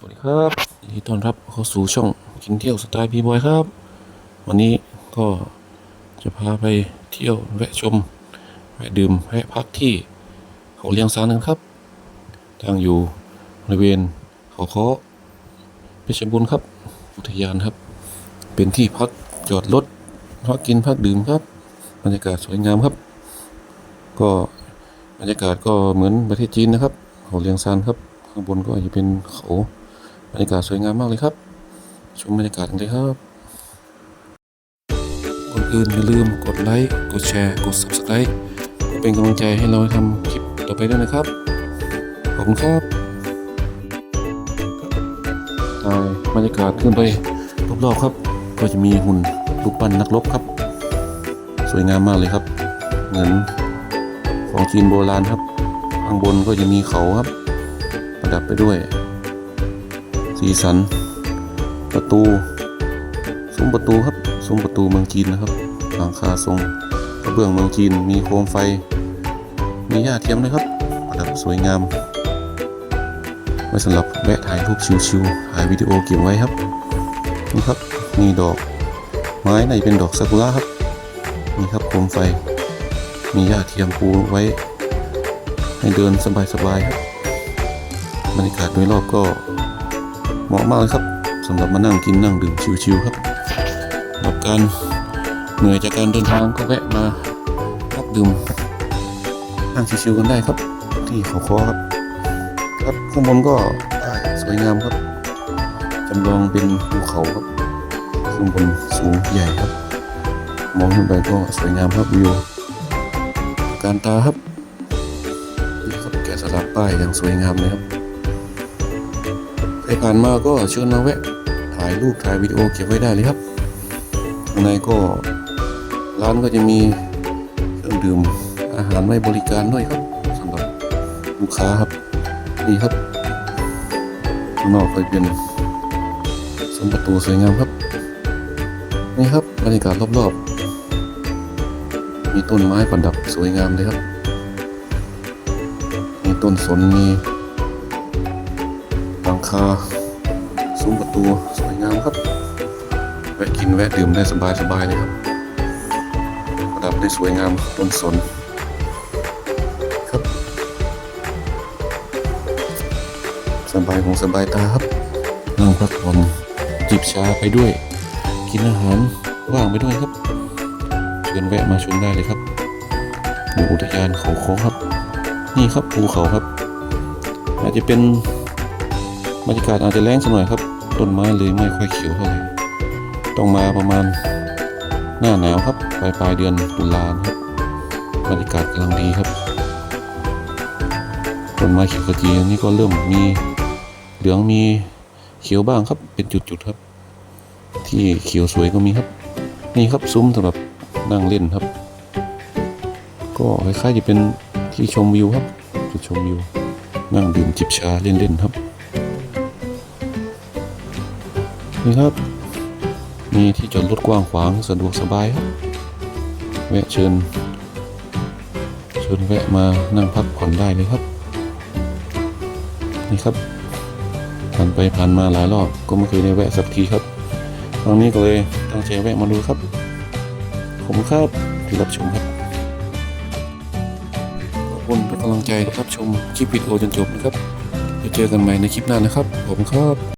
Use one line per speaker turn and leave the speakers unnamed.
สวัสดีครับยินดีต้อนรับเข้าสู่ช่องกินเที่ยวสไตล์พีบอยครับ วันนี้ก็จะพาไปเที่ยวแวะชมแวะดื่มแวะพักที่เขาเลียงซานกันครับตั้งอยู่บริเวณเขาเคาะเพชรบูรณ์ครับ อุทยานครับ เป็นที่พักจอดรถพักกินพักดื่มครับบรรยากาศสวยงามครับ ก็บรรยากาศก็เหมือนประเทศจีนนะครับ เขาเลียงซานครับ ข้างบนก็จะเป็นเขา บรรยากาศสวยงามมากเลยครับ ชมบรรยากาศกันเลยครับก่อนอื่นอย่าลืมกดไลค์กดแชร์กด subscribe เพื่อเป็นกำลังใจให้เราทำคลิปต่อไปด้วยนะครับ ขอบคุณครับถ่ายบรรยากาศขึ้นไปรอบๆครับ ก็จะมีหุ่นรูปปั้นนักรบครับ สวยงามมากเลยครับ เหมือนของจีนโบราณครับ ข้างบนก็จะมีเขาครับ ประดับไปด้วย สีสัน ประตูซุ้มประตูครับซุ้มประตูเมืองจีนนะครับ หลังคาทรงกระเบื้องเมืองจีน มีโคมไฟ มีหญ้าเทียมด้วยครับประดับสวยงาม ไว้สำหรับแวะถ่ายรูปชิวๆถ่ายวิดีโอเก็บไว้ครับ นี่ครับ มีดอก ไม้ในเป็นดอกซากุระครับ นี่ครับโคมไฟ มีหญ้าเทียมปูไว้ ให้เดินสบายๆครับ บรรยากาศโดยรอบก็ เหมาะมากเลยครับสำหรับมานั่งกินนั่งดื่มชิวๆครับสำหรับการเหนื่อยจากการเดินทางก็แวะมาพักดื่มนั่งชิวๆกันได้ครับ ที่เขาคอครับ ครับข้างบนก็ได้สวยงามครับจำลองเป็นภูเขาครับข้างบนสูงใหญ่ครับ มองขึ้นไปก็สวยงามครับวิวการตาครับนี่ครับแกะสลักป้ายอย่างสวยงามเลยครับ ครผ่านมาก็เชิญมาแวะ ถ่ายรูปถ่ายวิดีโอเก็บไว้ได้เลยครับข้างในก็ร้านก็จะมีเครื่องดื่มอาหารไว้บริการด้วยครับสำหรับลูกค้าครับนี่ครับข้างนอกก็เป็นซุ้มประตูสวยงามครับนี่ครับบรรยากาศรอบๆ มีต้นไม้ประดับสวยงามเลยครับ มีต้นสนมี งคาซุ้มประตูสวยงามครับ แวะกินแวะดื่มได้สบายสบายๆเลยครับ ประดับได้สวยงามต้นสนครับ สบายของสบายตาครับนั่งพักผ่อนจิบชาไปด้วย กินอาหารว่างไปด้วยครับเชิญแวะมาชมได้เลยครับหมู่อุทยานเขาโค้งครับ นี่ครับภูเขาครับ อาจจะเป็น บรรยากาศอาจจะแรงสักหน่อยครับ ต้นไม้เลยไม่ค่อยเขียวเท่าไหร่ต้องมาประมาณหน้าหนาวครับ ปลายปลายเดือนตุลาครับบรรยากาศกำลังดีครับต้นไม้เขียวขจีอันนี้ก็เริ่มมีเหลืองมีเขียวบ้างครับ เป็นจุดๆครับ ที่เขียวสวยก็มีครับ นี่ครับซุ้มสำหรับนั่งเล่นครับ ก็คล้ายๆจะเป็นที่ชมวิวครับจุดชมวิวนั่งดื่มจิบชาเล่นๆครับ ครับ มีที่จอดรถกว้างขวางสะดวกสบายครับ แวะเชิญ เชิญแวะมานั่งพักผ่อนได้เลยครับ นี่ครับ ผ่านไปผ่านมาหลายรอบก็ไม่เคยได้แวะสักทีครับครั้งนี้ก็เลยตั้งใจแวะมาดูครับขอบคุณครับที่รับชมครับขอบคุณทุกกำลังใจที่รับชมคลิปวิดีโอจนจบนะครับจะเจอกันใหม่ในคลิปหน้านะครับ ผมครับ